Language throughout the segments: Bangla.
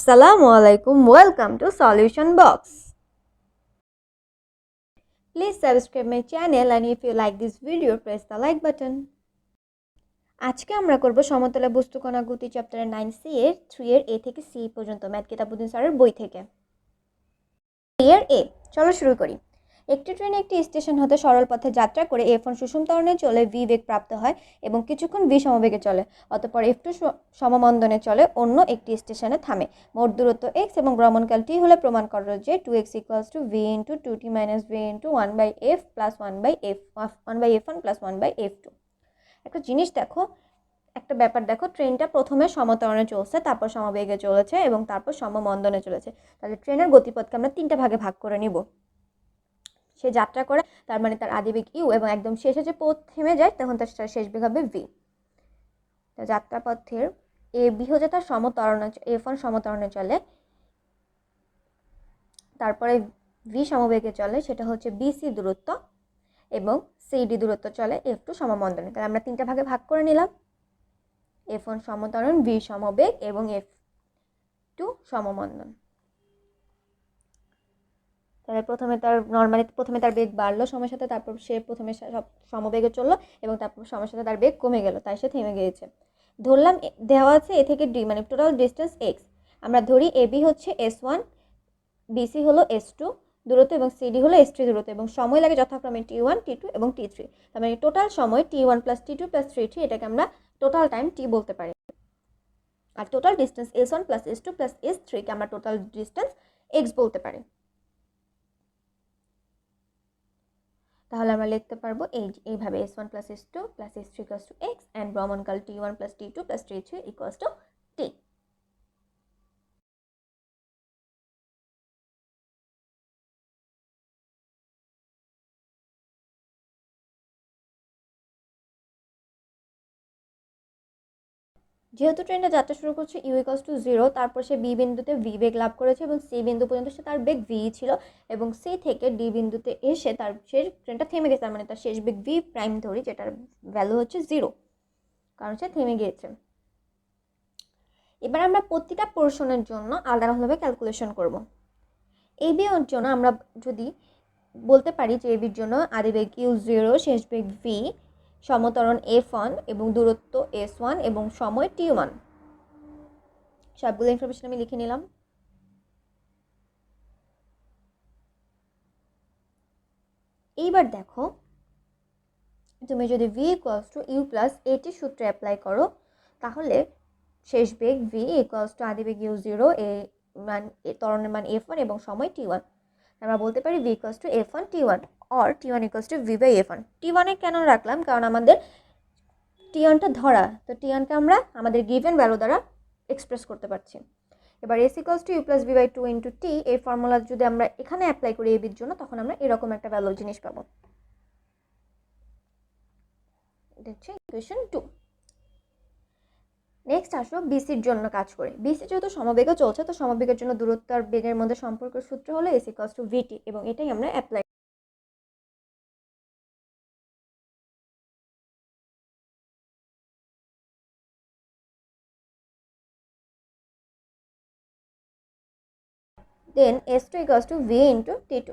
আসসালামু আলাইকুম welcome to solution box please subscribe my channel and if you like this video press the like button আজকে আমরা করব সমতলে বস্তুকণা গতি চ্যাপ্টার নাইন সি এর থ্রি এর এ থেকে সি পর্যন্ত, ম্যাথ কিতাবুদ্দিন স্যারের বই থেকে। ইয়ার এ চলো শুরু করি। একটি ট্রেন একটি স্টেশন হতে সরল পথে যাত্রা করে এফ ওয়ান সুষম ত্বরণে চলে ভি বেগ প্রাপ্ত হয় এবং কিছুক্ষণ ভি সমবেগে চলে। অতপর এফ টু সমমন্দনে চলে, অন্য একটি স্টেশনে থামে। মোট দূরত্ব এক্স এবং ভ্রমণকাল টি হলে প্রমাণ করো যে two X equals two V into two T minus V into one by F plus one by F one by F one plus one by F two একটা জিনিস দেখো, একটা ব্যাপার দেখো, ট্রেনটা প্রথমে সমতরণে চলছে, তারপর সমবেগে চলেছে এবং তারপর সমমন্দনে চলেছে। তাহলে ট্রেনের গতিপথকে আমরা তিনটা ভাগে ভাগ করে নিব। সে যাত্রা করে, তার মানে তার আদিবেগ ইউ এবং একদম শেষে যে পথ থেমে যায়, তখন তার শেষ বেগ হবে ভি। তো যাত্রাপথের এ বি তার সমতরণে এফ ওয়ান সমতরণে চলে। তারপরে ভি সমবেগে চলে, সেটা হচ্ছে বিসি দূরত্ব এবং সিডি দূরত্ব চলে, এফ টু সমমন্দনে তাহলে আমরা তিনটা ভাগে ভাগ করে নিলাম। এফ ওয়ান সমতরণ, ভি সমবেগ এবং এফ টু সমমন্দন তাহলে প্রথমে তার নর্মালি প্রথমে তার বেগ বাড়লো সময়ের সাথে, তারপর সে প্রথমে সব সমবেগে চলল এবং তারপর সময়ের সাথে তার বেগ কমে গেল, তাই সে থেমে গিয়েছে। ধরলাম দেওয়া আছে এ থেকে ডি মানে টোটাল ডিস্টেন্স এক্স আমরা ধরি এ বি হচ্ছে এস ওয়ান বিসি হলো এস টু দূরত্ব এবং সিডি হলো এস থ্রি দূরত্ব এবং সময় লাগে যথাক্রমে টি ওয়ান, টি টু এবং টি থ্রি। তার মানে টোটাল সময় T one plus T two plus three three, এটাকে আমরা টোটাল টাইম টি বলতে পারি। আর total distance S one plus S two plus S থ্রিকে আমরা টোটাল ডিস্টেন্স এক্স বলতে পারি। তাহলে আমরা লিখতে পারব এই এইভাবে S one plus S two plus S three equals two X and ভ্রমণকাল T one plus T two plus T three equals two যেহেতু ট্রেনটা যাত্রা শুরু করছে ইউ ইকাস টু জিরো তারপর সে বি বিন্দুতে ভি বেগ লাভ করেছে এবং সি বিন্দু পর্যন্ত সে তার বেগ ভি ছিল এবং সি থেকে ডি বিন্দুতে এসে তার শেষ ট্রেনটা থেমে গেছে মানে তার শেষ বেগ ভি প্রাইম ধরি, যেটার ভ্যালু হচ্ছে জিরো কারণ সে থেমে গিয়েছে। এবার আমরা প্রতিটা পোর্শনের জন্য আলাদাভাবে ক্যালকুলেশন করব। এই বিয়ের জন্য আমরা যদি বলতে পারি যে এবির জন্য আদি বেগ ইউ জিরো শেষ বেগ ভি সমতরণ এফ ওয়ান এবং দূরত্ব এস ওয়ান এবং সময় টি ওয়ান সবগুলো ইনফরমেশন আমি লিখে নিলাম। এইবার দেখো, তুমি যদি V equals two U plus এটি সূত্রে অ্যাপ্লাই করো, তাহলে শেষ বেগ ভি ইকুয়ালস টু আদি বেগ ইউ জিরো এ মান তরণের মান এফ ওয়ান এবং সময় টি ওয়ান আমরা বলতে পারি V equals two F one T one or T one equals two V by F one T ওয়ানে কেন রাখলাম? কারণ আমাদের টি ওয়ানটা ধরা, তো টি ওয়ানকে আমরা আমাদের গিভেন ভ্যালু দ্বারা এক্সপ্রেস করতে পারছি। এবার S equals two U plus V by two into T এই ফর্মুলা যদি আমরা এখানে অ্যাপ্লাই করি এবির জন্য, তখন আমরা এরকম একটা ভ্যালু জিনিস পাবো। ইকুয়েশন টু নেক্সট আসো বিসির জন্য কাজ করি। বিসি যেহেতু সমবেগে চলছে, তো সমবেগের জন্য দূরত্ব আর বেগের মধ্যে সম্পর্কের সূত্র হলো এস ইকুয়ালস টু ভিটি এবং এটাই আমরা apply then S2 equals to V into T2.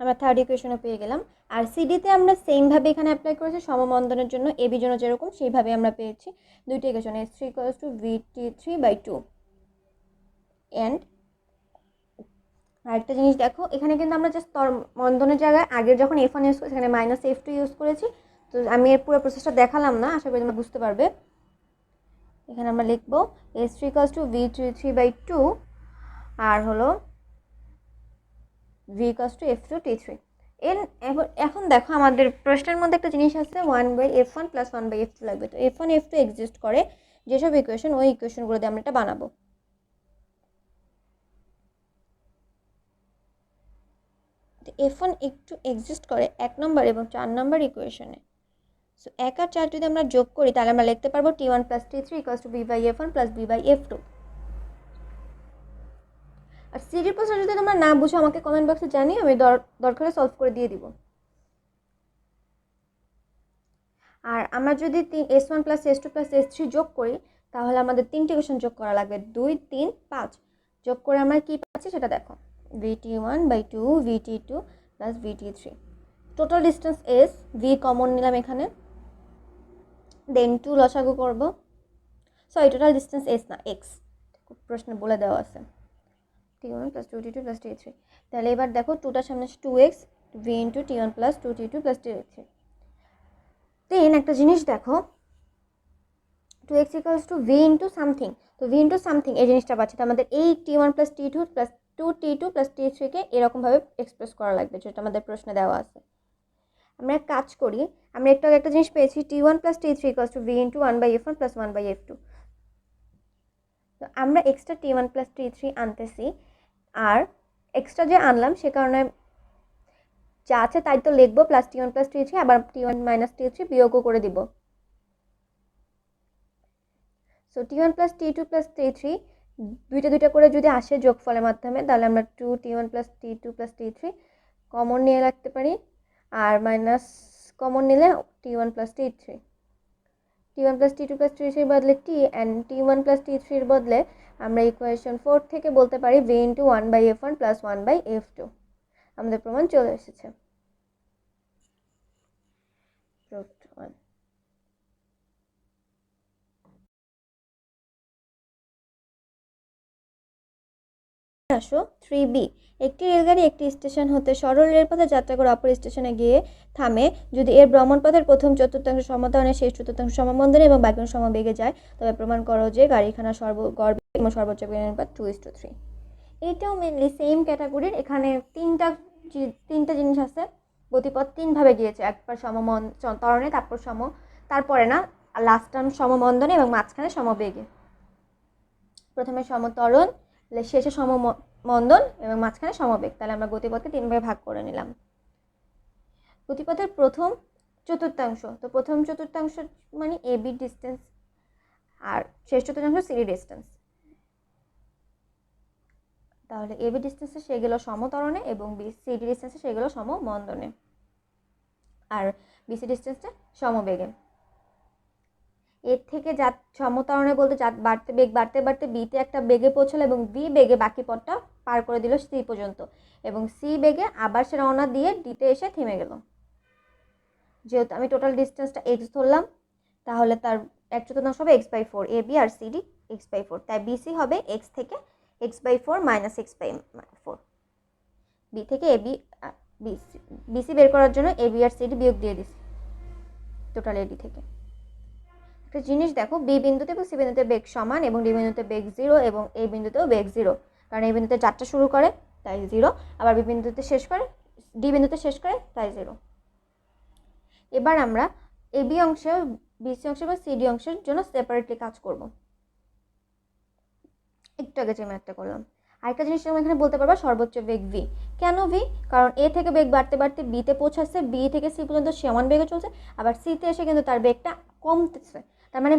আমরা থার্ড ইকুয়েশনে পেয়ে গেলাম। আর সিডিতে আমরা সেমভাবে এখানে অ্যাপ্লাই করেছি সমমন্দনের জন্য এবি জন্য যেরকম সেইভাবে আমরা পেয়েছি। দুইটা equation S three equals two V T three by two and আরেকটা জিনিস দেখো, এখানে কিন্তু আমরা জাস্ট তর মন্দনের জায়গায় আগের যখন এফ ওয়ান ইউজ করেছি, সেখানে মাইনাস এফ টু ইউজ করেছি। তো আমি এর পুরো প্রসেসটা দেখালাম না, আশা করি তোমরা বুঝতে পারবে। এখানে আমরা লিখব S three equals two V three three by two আর হলো V equals two F two T three এর এখন দেখো আমাদের প্রশ্নের মধ্যে একটা জিনিস আছে one by F one plus one by F two লাগবে। তো F one F two exist করে, যেসব ইকুয়েশন ওই ইকুয়েশনগুলো দিয়ে আমরা এটা বানাবো। তো এফ ওয়ান একটু এক্সিস্ট করে এক নম্বর এবং চার নম্বর ইকুয়েশনে সো এক আর চার যদি আমরা যোগ করি, তাহলে আমরা লিখতে পারব T one plus T three equals two V by F one plus V by F two আর সিডির প্রশ্ন যদি তোমরা না বুঝো, আমাকে কমেন্ট বক্সে জানিয়ে আমি দরকারে সলভ করে দিয়ে দিব। আর আমরা যদি S one plus S two plus S three যোগ করি, তাহলে আমাদের তিনটে ইকুয়েশন যোগ করা লাগবে। দুই, তিন, পাঁচ। যোগ করে আমরা কী পাচ্ছি সেটা দেখো। VT one by two VT two plus VT three total distance S V common নিলাম এখানে। দেন টু লসাগু করব। সরি টোটাল ডিস্টেন্স এস না এক্স প্রশ্নে বলে দেওয়া আছে। T one plus two T two plus T three তাহলে এবার দেখো টুটার সামনে two X V into T one plus two T two plus T three then একটা জিনিস দেখো two X equals two V into something তো ভি ইন্টু সামথিং এই জিনিসটা পাচ্ছি। তো আমাদের এই T one plus T two plus two T two plus T থ্রিকে এরকমভাবে এক্সপ্রেস করা লাগবে, যেটা আমাদের প্রশ্নে দেওয়া আছে। আমরা এক কাজ করি আমরা একটু আগে একটা জিনিস পেয়েছি T one plus T three equals to V into one by F one plus one by F two তো আমরা extra T one plus T three আনতেছি, আর এক্সট্রা যে আনলাম সে কারণে যা আছে তাই তো লিখব plus T one plus T three আবার T one minus T three বিয়োগও করে দিব। So T one plus T two plus T three দুইটা দুইটা করে যদি আসে যোগফলের মাধ্যমে, তাহলে আমরা two T one plus T two plus T three common নিয়ে রাখতে পারি। আর মাইনাস কমন নিলে T one plus T three T one plus T two plus T থ্রির বদলে T and T one plus T থ্রির বদলে আমরা ইকুয়েশন ফোর থেকে বলতে পারি V into one by F one plus one by F two আমাদের প্রমাণ চলে এসেছে। আসো থ্রি বি একটি রেলগাড়ি একটি স্টেশন হতে সরল রেলপথে যাত্রা করে অপর স্টেশনে গিয়ে থামে। যদি এর ভ্রমণপথের প্রথম চতুর্থাংশ সমতায়নে, শেষ চতুর্থাংশ সমবন্ধনে এবং বাকি সমবেগে যায়, তবে প্রমাণ করো যে গাড়িখানা সর্ব গড় এবং সর্বোচ্চ বেগের টু ইস টু থ্রি এইটাও মেনলি সেম ক্যাটাগরির এখানে তিনটা তিনটা জিনিস আছে। গতিপথ তিনভাবে গিয়েছে। একবার সমমন তরণে তারপর সম, তারপরে না লাস্ট টার্ম সমবন্ধনে এবং মাঝখানে সমবেগে। প্রথমে সমতরণ শেষে সমমন্দন এবং মাঝখানে সমবেগ। তাহলে আমরা গতিপথকে তিন ভাগে করে নিলাম। গতিপথের প্রথম চতুর্থাংশ, তো প্রথম চতুর্থাংশ মানে এ, বি ডিস্টেন্স আর শেষ চতুর্থাংশ সিডি ডিস্টেন্স তাহলে এ, বি ডিস্টেন্সে সে গেল সমতরণে এবং বি সিডি ডিস্টেন্সে সে গেল সমমন্দনে। আর বিসি ডিস্টেন্সটা সমবেগে। এর থেকে যা সমতরণে বলতে যা বাড়তে, বেগ বাড়তে বাড়তে বিতে একটা বেগে পৌঁছালো এবং বি বেগে বাকি পথটা পার করে দিল সি পর্যন্ত এবং সি বেগে আবার সে রওনা দিয়ে ডিতে এসে থেমে গেল। যেহেতু আমি টোটাল ডিস্টেন্সটা এক্স ধরলাম, তাহলে তার এক চতুর্থাংশ হবে X by four A B R CD X by four তাই বিসি হবে এক্স থেকে X by four minus X by four B থেকে এ বি বিসি বিসি বের করার জন্য এ বি আর সিডি বিয়োগ দিয়ে দিছি টোটাল এডি থেকে। একটা জিনিস দেখো বি বিন্দুতে এবং সি বিন্দুতে বেগ সমান এবং ডি বিন্দুতে বেগ জিরো এবং এই বিন্দুতেও বেগ জিরো কারণ এই বিন্দুতে যাত্রা শুরু করে, তাই জিরো আবার বি বিন্দুতে শেষ করে ডি বিন্দুতে শেষ করে, তাই জিরো এবার আমরা এ বি অংশে বিসি অংশ এবং সিডি অংশের জন্য সেপারেটলি কাজ করব। একটু আগে যে ম্যাথটা করলাম। আরেকটা জিনিস তুমি এখানে বলতে পারবা, সর্বোচ্চ বেগ ভি কেন ভি কারণ এ থেকে বেগ বাড়তে বাড়তে বিতে পৌঁছাচ্ছে বি থেকে সি পর্যন্ত সমান বেগে চলছে, আবার সিতে এসে কিন্তু তার বেগটা কমতেছে। তার মানে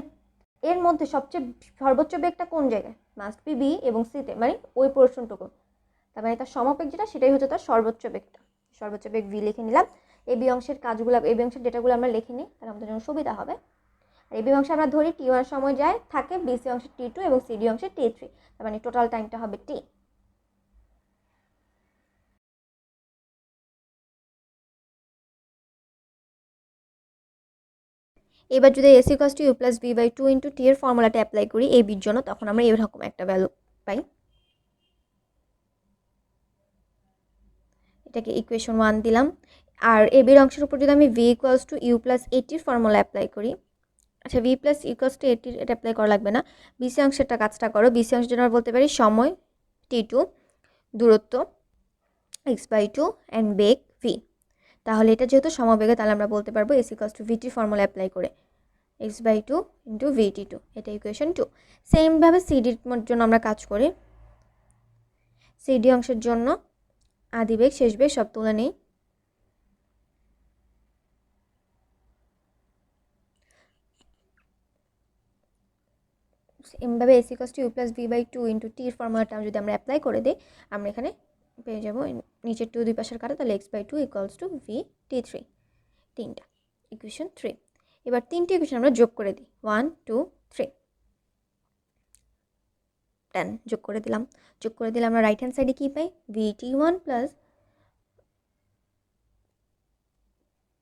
এর মধ্যে সবচেয়ে সর্বোচ্চ বেগটা কোন জায়গায়? মাস্ট বি বি এবং সিতে মানে ওই পোর্শনটুকু। তার মানে তার সমবেগ যেটা, সেটাই হচ্ছে তার সর্বোচ্চ বেগটা। সর্বোচ্চ বেগ ভি লিখে নিলাম। এ বি অংশের কাজগুলো এ বি অংশের ডেটাগুলো আমরা লিখে নিই, তাহলে আমাদের জন্য সুবিধা হবে। আর এ বি অংশে আমরা ধরি টি ওয়ান সময় যায়, থাকে বিসি অংশে টি টু এবং সিডি অংশে টি থ্রি তার মানে টোটাল টাইমটা হবে টি এবার যদি AC to U plus B by two into T এর ফর্মুলাটা অ্যাপ্লাই করি এই বির জন্য, তখন আমরা এরকম একটা ভ্যালু পাই। এটাকে ইকুয়েশন ওয়ান দিলাম। আর এ বির অংশের উপর যদি আমি V equals to U plus এইটির ফর্মুলা অ্যাপ্লাই করি আচ্ছা ভি প্লাস ইকুয়ালস টু এইটির এটা অ্যাপ্লাই করা লাগবে না। বিসি অংশেরটা কাজটা করো। বিসি অংশের জন্য বলতে পারি, সময় টি টু দূরত্ব এক্স বাই টু অ্যান্ড বেগ ভি তাহলে এটা যেহেতু সমবেগে, তাহলে আমরা বলতে পারব AC cos to VT formula apply করে। X by two into VT two এটা ইকুয়েশন টু সেমভাবে সিডির জন্য আমরা কাজ করি। সিডি অংশের জন্য আদি বেগ শেষ বেগ সব তুলে নেই। এমভাবে AC cos to U plus V by two into টির ফর্মুলাটা যদি আমরা অ্যাপ্লাই করে দিই, আমরা এখানে পেয়ে যাব। নিচের টু দুই পাশের কাটা, তাহলে X by two equals to V T three তিনটা ইকুয়েশন থ্রি এবার তিনটি ইকুয়েশন আমরা যোগ করে দিই। ওয়ান টু থ্রি টেন যোগ করে দিলাম। যোগ করে দিলে আমরা রাইট হ্যান্ড সাইডে কী পাই? VT one plus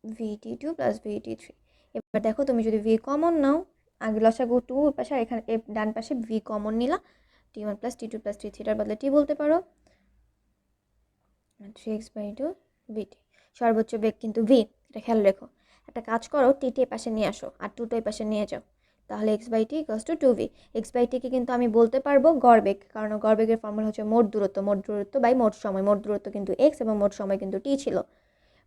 VT two plus VT three এবার দেখো, তুমি যদি ভি কমন নাও, আগে লসাগু টু পাশে, আর এখানে ডান পাশে ভি কমন নিলা। T one plus T two plus T থ্রিটার বদলে টি বলতে পারো। Three X by two VT সর্বোচ্চ বেগ কিন্তু ভি এটা খেয়াল রেখো। একটা কাজ করো টিটি পাশে নিয়ে আসো আর টুটো পাশে নিয়ে যাও। তাহলে X by T equals to two V X by টিকে কিন্তু আমি বলতে পারব গড় বেগ, কারণ গড় বেগের ফর্মুলা হচ্ছে মোট দূরত্ব। মোট দূরত্ব বাই মোট সময়। মোট দূরত্ব কিন্তু এক্স এবং মোট সময় কিন্তু টি ছিল।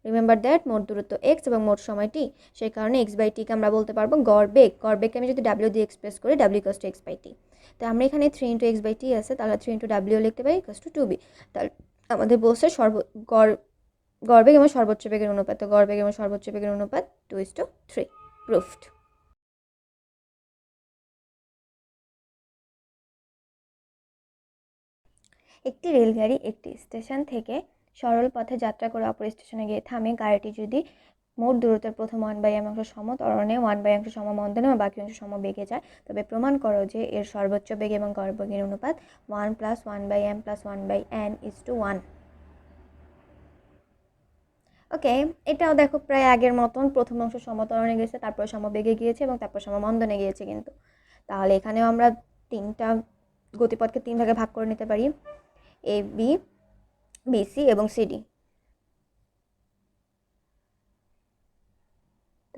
রিমেম্বার দ্যাট মোট দূরত্ব এক্স এবং মোট সময় টি সেই কারণে এক্স বাই টিকে আমরা বলতে পারব গড় বেগ। গড় বেগকে আমি যদি ডাব্লিউ দিয়ে এক্সপ্রেস করি W equals to X by T তো আমরা এখানে three into X by T আছে, তাহলে থ্রি ইন্টু ডাব্লিউ লিখতে পারি ইকস টু টু বি তাহলে আমাদের বলছে সর্ব, গড় গড় এবং সর্বোচ্চ বেগের অনুপাত। তো গড় বেগ এবং সর্বোচ্চ বেগের অনুপাত two is to three proved একটি রেলগাড়ি একটি স্টেশন থেকে সরল পথে যাত্রা করে অপর স্টেশনে গিয়ে থামে গাড়িটি যদি মোট দূরত্বের প্রথম ওয়ান বাই এম অংশ সমতরণে ওয়ান বাই অংশ সমমন্দনে এবং বাকি অংশ সমবেগে যায়। তবে প্রমাণ করো যে এর সর্বোচ্চ বেগ এবং গড় অনুপাত one plus one by M plus one by N is to one okay এটাও দেখো প্রায় আগের মতন প্রথম অংশ সমতরণে গেছে, তারপর সমবেগে গিয়েছে এবং তারপর সমমন্দনে গিয়েছে কিন্তু। তাহলে এখানেও আমরা তিনটা গতিপথকে তিন ভাগে ভাগ করে নিতে পারি এ বি বিসি এবং সিডি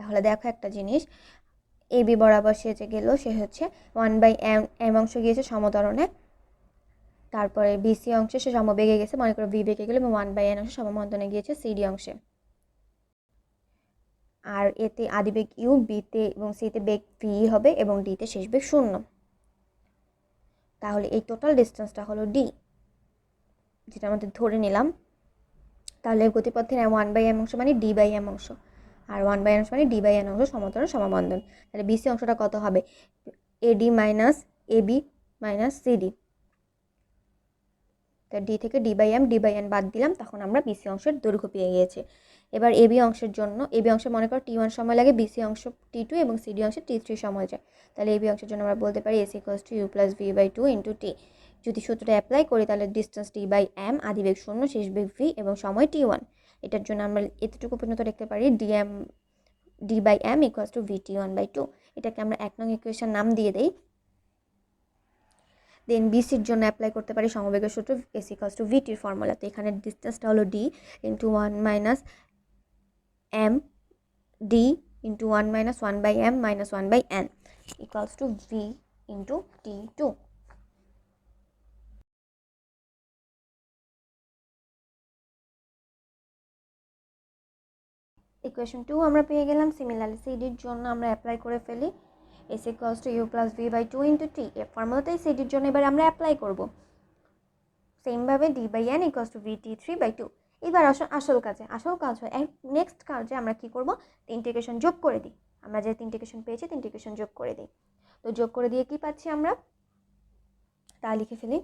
তাহলে দেখো একটা জিনিস এ বি বরাবর সে যে গেল, সে হচ্ছে ওয়ান বাই এম এম অংশ গিয়েছে সমতরণে, তারপরে বিসি অংশে সে সমবেগে গেছে, মনে করো ভি বেগে গেলো, এবং ওয়ান বাই এন অংশে সমমন্তনে গিয়েছে সিডি অংশে। আর এতে আদিবেগ ইউ বিতে এবং সিতে বেগ ভি হবে, এবং ডিতে শেষ বেগ শূন্য। তাহলে এই টোটাল ডিস্টেন্সটা হলো ডি যেটা আমাদের ধরে নিলাম। তাহলে গতিপথের ওয়ান বাই এম অংশ মানে ডি বাই এম অংশ। আর ওয়ান বাই এন অংশ মানে ডি বাই এন অংশ সমতল সমাবন্ধন। তাহলে বিসি অংশটা কত হবে? AD minus AB minus CD তা ডি থেকে D by M D by N বাদ দিলাম, তখন আমরা বিসি অংশের দৈর্ঘ্য পেয়ে গিয়েছি। এবার এবি অংশের জন্য এবি অংশে মনে করো টি ওয়ান সময় লাগে বিসি অংশ টি টু এবং সিডি অংশে টি থ্রি সময় যায়। তাহলে এবি অংশের জন্য আমরা বলতে পারি S equals to U plus V by two into T যদি সূত্রটা অ্যাপ্লাই করি, তাহলে ডিস্টেন্স টি বাই এম আদি বেগ শূন্য শেষ বেগ ভি এবং সময় টি ওয়ান এটার জন্য আমরা এতটুকু পর্যন্ত লিখতে পারি D M D by M equals to V T one by two এটাকে আমরা এক নং ইকুয়েশন নাম দিয়ে দেই। দেন বিসির জন্য অ্যাপ্লাই করতে পারি সমবেগের সূত্র এস ইকুয়াস টু ভিটির ফর্মুলা তো এখানে ডিস্টেন্সটা হলো D into one minus M D into one minus one by M minus one by N equals to V into T two equation two আমরা পেয়ে গেলাম। সিমিলারলি সিডির জন্য আমরা অ্যাপ্লাই করে ফেলি। S equals to U plus V by two into T এ ফর্মুলাটাই সিডির জন্য এবার আমরা অ্যাপ্লাই করব। সেমভাবে D by N equals to V T three by two এবার আসল আসল কাজে। আসল কাজ হয় নেক্সট কাজে আমরা কি করব? ইন্টিগ্রেশন যোগ করে দিই। আমরা যে তিনটে ইকুয়েশন পেয়েছি তিনটে ইকুয়েশন যোগ করে দিই। তো যোগ করে দিয়ে কি পাচ্ছি আমরা? তা লিখে ফেলি।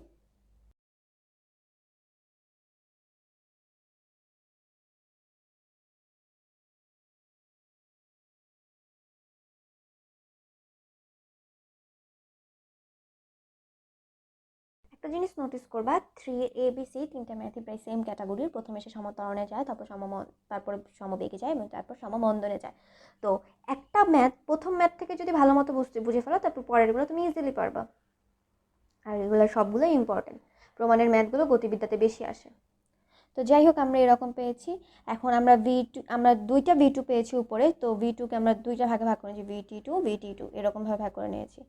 একটা জিনিস নোটিস করবা থ্রি এ বি সি তিনটা ম্যাথই প্রায় সেম ক্যাটাগরির প্রথমে সে সমতরণে যায়, তারপর সম তারপরে সমবেগে যায় এবং তারপর সমমন্দনে যায়। তো একটা ম্যাথ প্রথম ম্যাথ থেকে যদি ভালো মতো বুঝতে, বুঝে ফেলো, তারপর পরেরগুলো তুমি ইজিলি পারবা। আর এগুলো সবগুলোই ইম্পর্টেন্ট প্রমাণের ম্যাথগুলো গতিবিদ্যাতে বেশি আসে। তো যাই হোক, আমরা এরকম পেয়েছি। এখন আমরা ভি টু আমরা দুইটা ভি টু পেয়েছি উপরে, তো ভি টুকে আমরা দুইটা ভাগে ভাগ করেছি V T two V T two এরকমভাবে ভাগ করে নিয়েছি।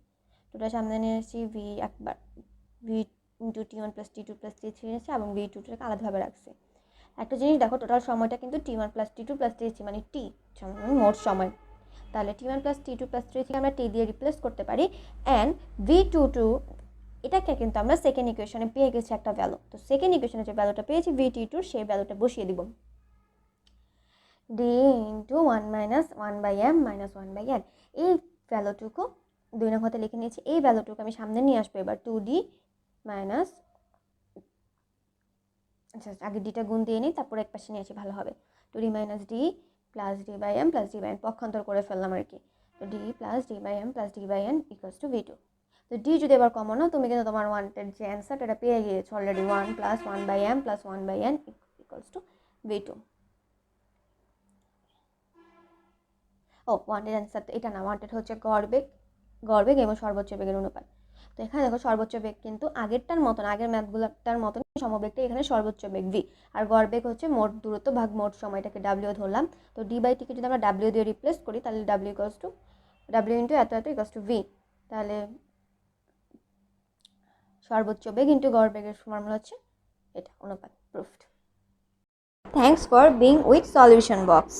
দুটা সামনে নিয়েছি ভি একবার V into T one plus T two plus T three নিয়েছে এবং বি টুটাকে আলাদাভাবে রাখছে। একটা জিনিস দেখো টোটাল সময়টা কিন্তু T one plus T two plus T three মানে টি মোট সময়। তাহলে T one plus T two plus three থেকে আমরা টি দিয়ে রিপ্লেস করতে পারি অ্যান্ড ভি টু টু এটাকে কিন্তু আমরা সেকেন্ড ইকুয়েশনে পেয়ে গেছি একটা ভ্যালু তো সেকেন্ড ইকুয়েশনে যে ভ্যালুটা পেয়েছি ভি টি টুর সেই ভ্যালুটা বসিয়ে দিব। D into one minus one by M minus one by N এই ভ্যালুটুকু দুই নম্বরতে লিখে নিয়েছি, এই ভ্যালুটুকু আমি সামনে নিয়ে আসব, এবার টু ডি মাইনাস আচ্ছা আগে ডিটা গুণ দিয়ে নিই, তারপরে এক পাশে নিয়েছি ভালো হবে। Two D minus D plus D by M plus D by M পক্ষান্তর করে ফেললাম আর কি। তো D plus D by M plus D by N equals to V two তো ডি যদি এবার কমন নাও, তুমি কিন্তু তোমার ওয়ান্টেড যে অ্যান্সারটা এটা পেয়ে গিয়েছো already one plus one by M plus one by N equals to V two O wanted answer এটা না ওয়ান্টেড হচ্ছে গড়বেগ। গড়বেগ এবং সর্বোচ্চ বেগের অনুপাত। তো এখানে দেখো সর্বোচ্চ বেগ কিন্তু আগেরটার মতন, আগের ম্যাথগুলোটার মতন সমবেগটা এখানে সর্বোচ্চ বেগ ভি আর গড়বেগ হচ্ছে মোট দূরত্ব ভাগ মোট সময়টাকে ডাব্লিউ ধরলাম। তো ডি বাই টিকে যদি আমরা ডাব্লিউ দিয়ে রিপ্লেস করি, তাহলে W equals to W into এত এত ইকোয়াস টু ভি তাহলে সর্বোচ্চ বেগ ইন্টু গড় বেগের ফর্মুলা হচ্ছে এটা, অনুপাত proved thanks for being with solution box